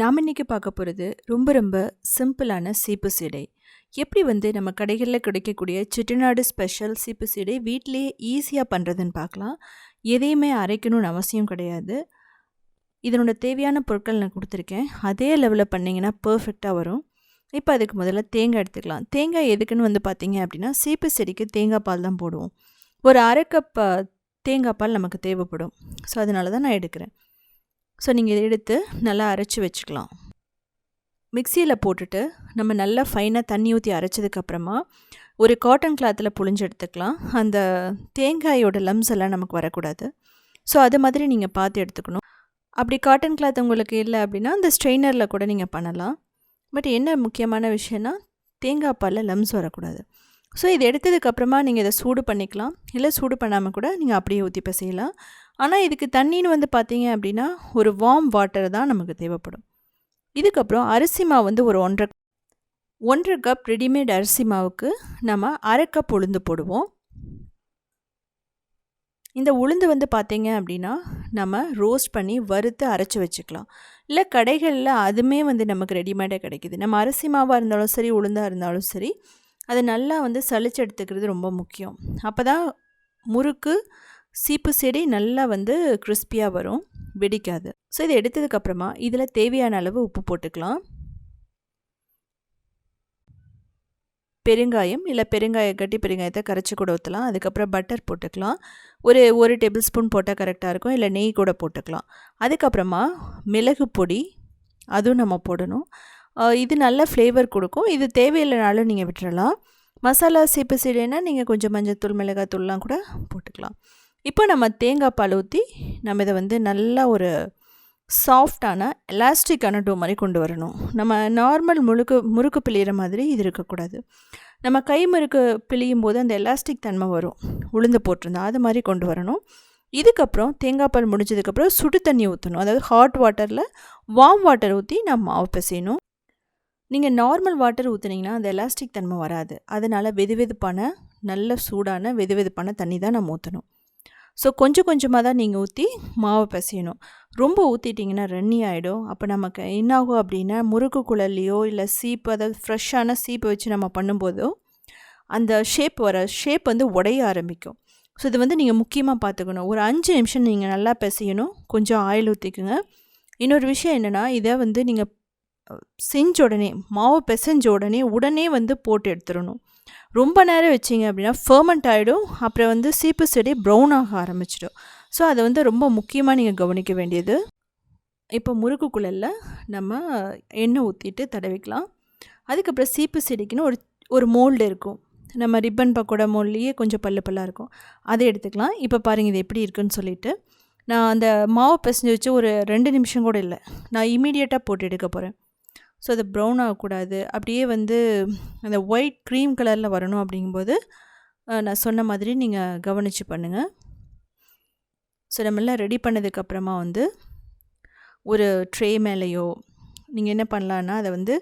நாம் இன்றைக்கி பார்க்க போகிறது ரொம்ப ரொம்ப சிம்பிளான சீப்பு சீடை. எப்படி வந்து நம்ம கடைகளில் கிடைக்கக்கூடிய செட்டிநாடு ஸ்பெஷல் சீப்பு சீடை வீட்டிலேயே ஈஸியாக பண்ணுறதுன்னு பார்க்கலாம். எதையுமே அரைக்கணும்னு அவசியம் கிடையாது. இதனோட தேவையான பொருட்கள் நான் கொடுத்துருக்கேன். அதே லெவலில் பண்ணிங்கன்னா பர்ஃபெக்டாக வரும். இப்போ அதுக்கு முதல்ல தேங்காய் எடுத்துக்கலாம். தேங்காய் எதுக்குன்னு வந்து பார்த்தீங்க அப்படின்னா சீப்பு செடிக்கு தேங்காய் பால் தான் போடுவோம். ஒரு அரை கப் தேங்காய் பால் நமக்கு தேவைப்படும். ஸோ அதனால தான் நான் எடுக்கிறேன். ஸோ நீங்கள் இதை எடுத்து நல்லா அரைச்சி வச்சுக்கலாம். மிக்சியில் போட்டுட்டு நம்ம நல்லா ஃபைனாக தண்ணி ஊற்றி அரைச்சதுக்கப்புறமா ஒரு காட்டன் கிளாத்தில் புழிஞ்சு எடுத்துக்கலாம். அந்த தேங்காயோட லம்ஸ் எல்லாம் நமக்கு வரக்கூடாது. ஸோ அது மாதிரி நீங்கள் பார்த்து எடுத்துக்கணும். அப்படி காட்டன் கிளாத் உங்களுக்கு இல்லை அப்படின்னா அந்த ஸ்ட்ரெயினரில் கூட நீங்கள் பண்ணலாம். பட் என்ன முக்கியமான விஷயம்னா தேங்காய் பாலில் லம்ஸ் வரக்கூடாது. ஸோ இது எடுத்ததுக்கப்புறமா நீங்கள் இதை சூடு பண்ணிக்கலாம். இல்லை சூடு பண்ணாமல் கூட நீங்கள் அப்படியே ஊற்றி செய்யலாம் ஆனால் இதுக்கு தண்ணின்னு வந்து பார்த்தீங்க அப்படின்னா ஒரு வார்ம் வாட்டர் தான் நமக்கு தேவைப்படும். இதுக்கப்புறம் அரிசி மாவு வந்து ஒரு ஒன்றரை ஒன்றரை கப் ரெடிமேட் அரிசி மாவுக்கு நம்ம அரை கப் உளுந்து போடுவோம். இந்த உளுந்து வந்து பார்த்தீங்க அப்படின்னா நம்ம ரோஸ்ட் பண்ணி வறுத்து அரைச்சி வச்சுக்கலாம். இல்லை கடைகளில் அதுவுமே வந்து நமக்கு ரெடிமேடாக கிடைக்குது. நம்ம அரிசி மாவாக இருந்தாலும் சரி உளுந்தாக இருந்தாலும் சரி அதை நல்லா வந்து சலிச்சு எடுத்துக்கிறது ரொம்ப முக்கியம். அப்போ தான் முறுக்கு சீப்பு செடி நல்லா வந்து கிறிஸ்பியாக வரும் வெடிக்காது. ஸோ இதை எடுத்ததுக்கப்புறமா இதில் தேவையான அளவு உப்பு போட்டுக்கலாம். பெருங்காயம் இல்லை பெருங்காய கட்டி பெருங்காயத்தை கரைச்சி கூட ஊற்றலாம் அதுக்கப்புறம் பட்டர் போட்டுக்கலாம். ஒரு ஒரு டேபிள் ஸ்பூன் போட்டால் கரெக்டாக இருக்கும். இல்லை நெய் கூட போட்டுக்கலாம். அதுக்கப்புறமா மிளகு பொடி அதுவும் நம்ம போடணும். இது நல்ல ஃப்ளேவர் கொடுக்கும். இது தேவையில்லைனாலும் நீங்கள் விட்டுறலாம். மசாலா சீப்பு சீடைனா நீங்கள் கொஞ்சம் மஞ்சள் தூள் மிளகாத்தூள்லாம் கூட போட்டுக்கலாம். இப்போ நம்ம தேங்காய் பால் ஊற்றி நம்ம இதை வந்து நல்லா ஒரு சாஃப்டான எலாஸ்டிக்கான டோ மாதிரி கொண்டு வரணும். நம்ம நார்மல் முழுக்கு முறுக்கு பிழியிற மாதிரி இது இருக்கக்கூடாது. நம்ம கை முறுக்கு பிழியும் போது அந்த எலாஸ்டிக் தன்மை வரும். உளுந்து போட்டிருந்தோம் அது மாதிரி கொண்டு வரணும். இதுக்கப்புறம் தேங்காய் பால் முடிஞ்சதுக்கப்புறம் சுடு தண்ணி ஊற்றணும் அதாவது ஹாட் வாட்டரில் வார்ம் வாட்டர் ஊற்றி நம்ம மாவு பிசையணும். நீங்கள் நார்மல் வாட்டர் ஊற்றுனீங்கன்னா அந்த எலாஸ்டிக் தன்மை வராது. அதனால் வெது வெதுப்பான நல்ல சூடான வெது வெதுப்பான தண்ணி தான் நம்ம ஊற்றணும் ஸோ கொஞ்சம் கொஞ்சமாக தான் நீங்கள் ஊற்றி மாவை பிசையணும். ரொம்ப ஊற்றிட்டிங்கன்னா ரன்னி ஆகிடும் அப்போ நமக்கு என்னாகும் அப்படின்னா முறுக்கு குழல்லையோ இல்லை சீப்பு அதாவது ஃப்ரெஷ்ஷான சீப்பை வச்சு நம்ம பண்ணும்போதோ அந்த ஷேப் வர ஷேப் வந்து உடைய ஆரம்பிக்கும். ஸோ இது வந்து நீங்கள் முக்கியமாக பார்த்துக்கணும் ஒரு அஞ்சு நிமிஷம் நீங்கள் நல்லா பிசையணும். கொஞ்சம் ஆயில் ஊற்றிக்குங்க இன்னொரு விஷயம் என்னென்னா இதை வந்து நீங்கள் செஞ்ச உடனே மாவு பிசைஞ்ச உடனே உடனே வந்து போட்டு எடுத்துடணும். ரொம்ப நேரம் வச்சிங்க அப்படின்னா ஃபர்மெண்ட் ஆகிடும் அப்புறம் வந்து சீப்பு செடி ப்ரௌன் ஆக ஆரம்பிச்சிடும். ஸோ அதை வந்து ரொம்ப முக்கியமாக நீங்கள் கவனிக்க வேண்டியது. இப்போ முறுக்கு குழல்ல நம்ம எண்ணெய் ஊற்றிட்டு தடவிக்கலாம். அதுக்கப்புறம் சீப்பு செடிக்குன்னு ஒரு ஒரு மோல்டு இருக்கும். நம்ம ரிப்பன் பக்கோடா மோல்லையே கொஞ்சம் பல்லு பல்லாக இருக்கும். அதை எடுத்துக்கலாம். இப்போ பாருங்கள் இது எப்படி இருக்குன்னு சொல்லிட்டு. நான் அந்த மாவு பிசைஞ்சு வச்சு ஒரு ரெண்டு நிமிஷம் கூட இல்லை. நான் இமீடியட்டாக போட்டு எடுக்க போகிறேன் ஸோ அது ப்ரௌன் ஆகக்கூடாது. அப்படியே வந்து அந்த ஒயிட் க்ரீம் கலரில் வரணும் அப்படிங்கும்போது நான் சொன்ன மாதிரி நீங்கள் கவனித்து பண்ணுங்கள் ஸோ நம்மளாம் ரெடி பண்ணதுக்கப்புறமா வந்து ஒரு ட்ரே மேலேயோ நீங்கள் என்ன பண்ணலான்னா அதை வந்து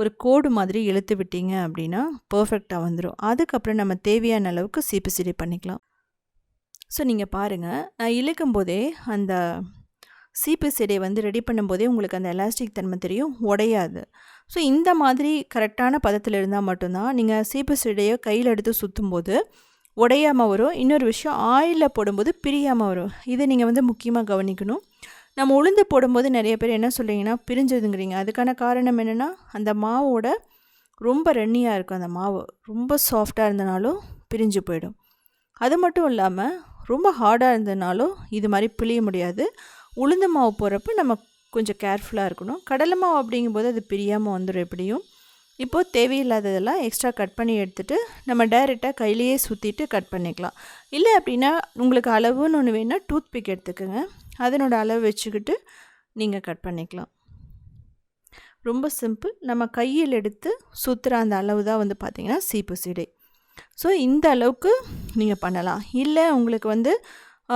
ஒரு கோடு மாதிரி இழுத்து விட்டீங்க அப்படின்னா பர்ஃபெக்டாக வந்துடும் அதுக்கப்புறம் நம்ம தேவையான அளவுக்கு சீப்பு சீடி பண்ணிக்கலாம். ஸோ நீங்கள் பாருங்கள் நான் இழுக்கும் போதே அந்த சீப்பு செடியை வந்து ரெடி பண்ணும்போதே உங்களுக்கு அந்த எலாஸ்டிக் தன்மை தெரியும் உடையாது. ஸோ இந்த மாதிரி கரெக்டான பதத்தில் இருந்தால் மட்டும்தான் நீங்கள் சீப்பு செடியை கையில் எடுத்து சுற்றும் போது உடையாமல் வரும். இன்னொரு விஷயம் ஆயிலில் போடும்போது பிரியாமல் வரும். இதை நீங்கள் வந்து முக்கியமாக கவனிக்கணும். நம்ம உளுந்து போடும்போது நிறைய பேர் என்ன சொல்கிறீங்கன்னா பிரிஞ்சதுங்கிறீங்க அதுக்கான காரணம் என்னென்னா அந்த மாவோட ரொம்ப ரெண்ணியாக இருக்கும் அந்த மாவு. ரொம்ப சாஃப்டாக இருந்தனாலும் பிரிஞ்சு போயிடும். அது மட்டும் இல்லாமல் ரொம்ப ஹார்டாக இருந்தனாலும் இது மாதிரி பிழிய முடியாது. உளுந்து மாவு போகிறப்ப நம்ம கொஞ்சம் கேர்ஃபுல்லாக இருக்கணும். கடலை மாவு அப்படிங்கும்போது அது பிரியாமல் வந்துடும் எப்படியும். இப்போது தேவையில்லாததெல்லாம் எக்ஸ்ட்ரா கட் பண்ணி எடுத்துகிட்டு நம்ம டைரெக்டாக கையிலேயே சுற்றிட்டு கட் பண்ணிக்கலாம். இல்லை அப்படின்னா உங்களுக்கு அளவுன்னு ஒன்று வேணால் டூத் பிக் எடுத்துக்கோங்க. அதனோட அளவு வச்சுக்கிட்டு நீங்கள் கட் பண்ணிக்கலாம். ரொம்ப சிம்பிள் நம்ம கையில் எடுத்து சுற்றுற அந்த அளவு தான் வந்து பார்த்திங்கன்னா சீப்பு சீடை. ஸோ இந்த அளவுக்கு நீங்கள் பண்ணலாம். இல்லை உங்களுக்கு வந்து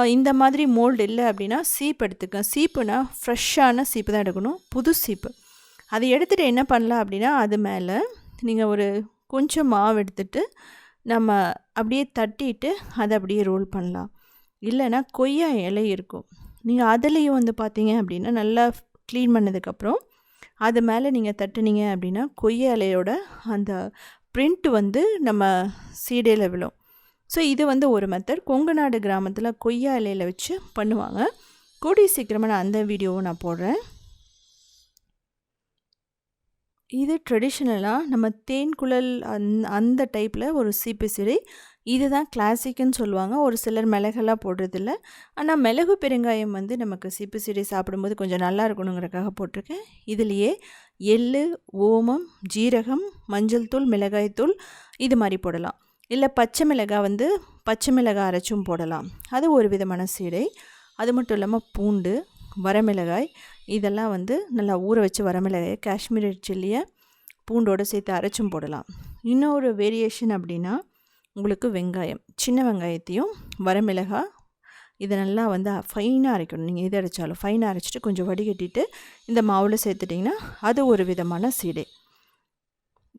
இந்த மாதிரி மோல்டு இல்லை அப்படின்னா சீப் எடுத்துக்க சீப்புனா ஃப்ரெஷ்ஷான சீப்பு தான் எடுக்கணும். புது சீப்பு. அதை எடுத்துகிட்டு என்ன பண்ணலாம் அப்படின்னா அது மேலே நீங்கள் ஒரு கொஞ்சம் மாவு எடுத்துட்டு நம்ம அப்படியே தட்டிட்டு அதை அப்படியே ரோல் பண்ணலாம். இல்லைன்னா கொய்யா இலை இருக்கும். நீங்கள் அதுலேயும் வந்து பார்த்தீங்க அப்படின்னா நல்லா க்ளீன் பண்ணதுக்கப்புறம் அது மேலே நீங்கள் தட்டுனீங்க அப்படின்னா கொய்யா இலையோட அந்த பிரிண்ட் வந்து நம்ம சீடையில் விழும். ஸோ இது வந்து ஒரு மெத்தட் கொங்கு நாடு கிராமத்தில் கொய்யா இலையில் வச்சு பண்ணுவாங்க. கூடிய சீக்கிரமாக நான் அந்த வீடியோவும் நான் போடுறேன். இது ட்ரெடிஷ்னலாக நம்ம தேன் குழல் அந் அந்த டைப்பில் ஒரு சீப்பு சிறை. இதுதான் கிளாசிக்குன்னு சொல்லுவாங்க. ஒரு சிலர் மிளகெல்லாம் போடுறதில்ல. ஆனால் மிளகு பெருங்காயம் வந்து நமக்கு சீப்பு சிறை சாப்பிடும்போது கொஞ்சம் நல்லா இருக்கணுங்கிறக்காக போட்டிருக்கேன். இதுலேயே எள் ஓமம் ஜீரகம் மஞ்சள் தூள் மிளகாய்த்தூள் இது மாதிரி போடலாம். இல்லை பச்சை மிளகாய் வந்து பச்சை மிளகாய் அரைச்சும் போடலாம். அது ஒரு விதமான சீடை. அது மட்டும் இல்லாமல் பூண்டு வரமிளகாய் இதெல்லாம் வந்து நல்லா ஊற வச்சு வரமிளகாயை காஷ்மீரி சில்லியை பூண்டோடு சேர்த்து அரைச்சும் போடலாம். இன்னொரு வேரியேஷன் அப்படின்னா உங்களுக்கு வெங்காயம். சின்ன வெங்காயத்தையும் வரமிளகாய் இதை நல்லா வந்து ஃபைனாக அரைக்கணும். நீங்கள் எது அரைச்சாலும் ஃபைனாக அரைச்சிட்டு கொஞ்சம் வடிகட்டிட்டு இந்த மாவில் சேர்த்துட்டிங்கன்னா அது ஒரு விதமான சீடை.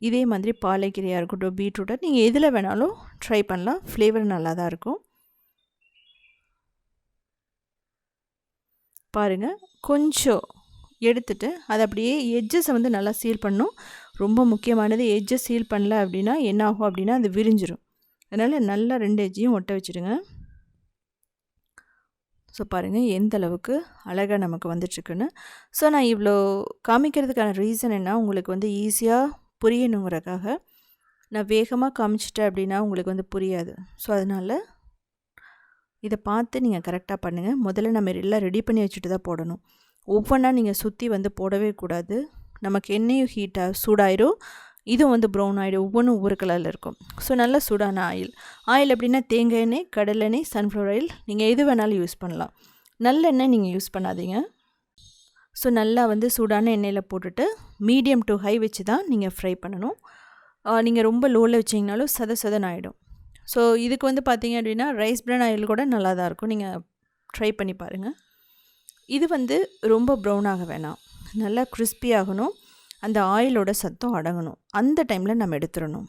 இதே மாதிரி பாலைக்கீரையாக இருக்கட்டும் பீட்ரூட்டை நீங்கள் எதில் வேணாலும் ட்ரை பண்ணலாம். ஃப்ளேவர் நல்லா தான் இருக்கும். பாருங்கள் கொஞ்சம் எடுத்துட்டு அதை அப்படியே எட்ஜஸை வந்து நல்லா சீல் பண்ணும் ரொம்ப முக்கியமானது எஜ்ஜை சீல் பண்ணல அப்படின்னா என்ன ஆகும் அப்படின்னா அது விரிஞ்சிடும் அதனால் நல்லா ரெண்டு எஜ்ஜையும் ஒட்ட வச்சுடுங்க ஸோ பாருங்கள் எந்த அளவுக்கு அழகாக நமக்கு வந்துட்டுருக்குன்னு ஸோ நான் இவ்வளோ காமிக்கிறதுக்கான ரீசன் என்ன? உங்களுக்கு வந்து ஈஸியாக புரியணுங்கிறக்காக நான் வேகமாக காமிச்சிட்டேன் அப்படின்னா உங்களுக்கு வந்து புரியாது. ஸோ அதனால் இதை பார்த்து நீங்கள் கரெக்டாக பண்ணுங்கள் முதல்ல நம்ம எல்லாம் ரெடி பண்ணி வச்சுட்டு தான் போடணும். ஒவ்வொன்றா நீங்கள் சுற்றி வந்து போடவே கூடாது. நமக்கு எண்ணெயும் ஹீட்டாக சூடாயிரும். இதுவும் வந்து ப்ரௌன் ஆகிடும் ஒவ்வொன்றும் ஒவ்வொரு கலரில் இருக்கும். ஸோ நல்ல சூடான ஆயில் ஆயில் எப்படின்னா தேங்காய் எண்ணெய் கடலெண்ணெய் சன்ஃப்ளவர் ஆயில் நீங்கள் எது வேணாலும் யூஸ் பண்ணலாம். நல்லெண்ணெய் நீங்கள் யூஸ் பண்ணாதீங்க. ஸோ நல்லா வந்து சூடான எண்ணெயில் போட்டுட்டு மீடியம் டு ஹை வச்சு தான் நீங்கள் ஃப்ரை பண்ணணும் நீங்கள் ரொம்ப லோவில் வச்சிங்கனாலும் சத சதன் ஆகிடும் ஸோ இதுக்கு வந்து பார்த்தீங்க அப்படின்னா ரைஸ் பிரான் ஆயில் கூட நல்லா தான் இருக்கும். நீங்கள் ட்ரை பண்ணி பாருங்கள் இது வந்து ரொம்ப ப்ரௌன் ஆக வேணாம். நல்லா கிறிஸ்பி ஆகணும். அந்த ஆயிலோட சத்தம் அடங்கணும். அந்த டைமில் நம்ம எடுத்துடணும்.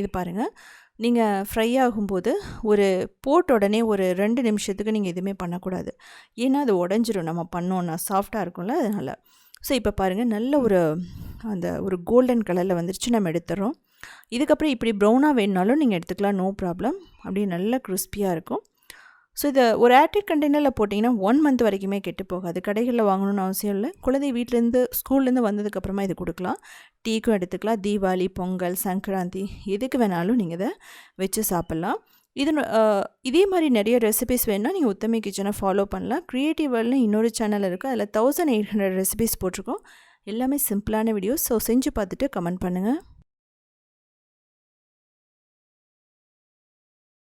இது பாருங்கள் நீங்கள் ஃப்ரை ஆகும்போது ஒரு போட்ட உடனே ஒரு ரெண்டு நிமிஷத்துக்கு நீங்கள் எதுவுமே பண்ணக்கூடாது. ஏன்னா அது உடஞ்சிரும். நம்ம பண்ணோன்னா சாஃப்டாக இருக்கும்ல அதனால். ஸோ இப்போ பாருங்கள் நல்ல ஒரு அந்த ஒரு கோல்டன் கலரில் வந்துருச்சு. நம்ம எடுத்துடுறோம் இதுக்கப்புறம் இப்படி ப்ரௌனாக வேணுனாலும் நீங்கள் எடுத்துக்கலாம். நோ ப்ராப்ளம் அப்படியே நல்லா கிறிஸ்பியாக இருக்கும். ஸோ இதை ஒரு ஏர்டெட் கண்டெய்னரில் போட்டிங்கன்னா ஒன் மந்த் வரைக்குமே கெட்டு போகாது. கடைகளில் வாங்கணும்னு அவசியம் இல்லை. குழந்தை வீட்டிலேருந்து ஸ்கூல்லேருந்து வந்ததுக்கப்புறமா இது கொடுக்கலாம். டீக்கும் எடுத்துக்கலாம். தீபாவளி பொங்கல் சங்கராந்தி எதுக்கு வேணாலும் நீங்கள் இதை வச்சு சாப்பிட்லாம். இது இதே மாதிரி நிறைய ரெசிபிஸ் வேணால் நீங்கள் உத்தமி கிச்சனை ஃபாலோ பண்ணலாம். க்ரியேட்டிவ் வேர்ல்ட்னு இன்னொரு சேனல் இருக்குது அதில் தௌசண்ட் எயிட் ஹண்ட்ரட் ரெசிபிஸ் போட்டிருக்கோம். எல்லாமே சிம்பிளான வீடியோஸ் ஸோ செஞ்சு பார்த்துட்டு கமெண்ட் பண்ணுங்கள்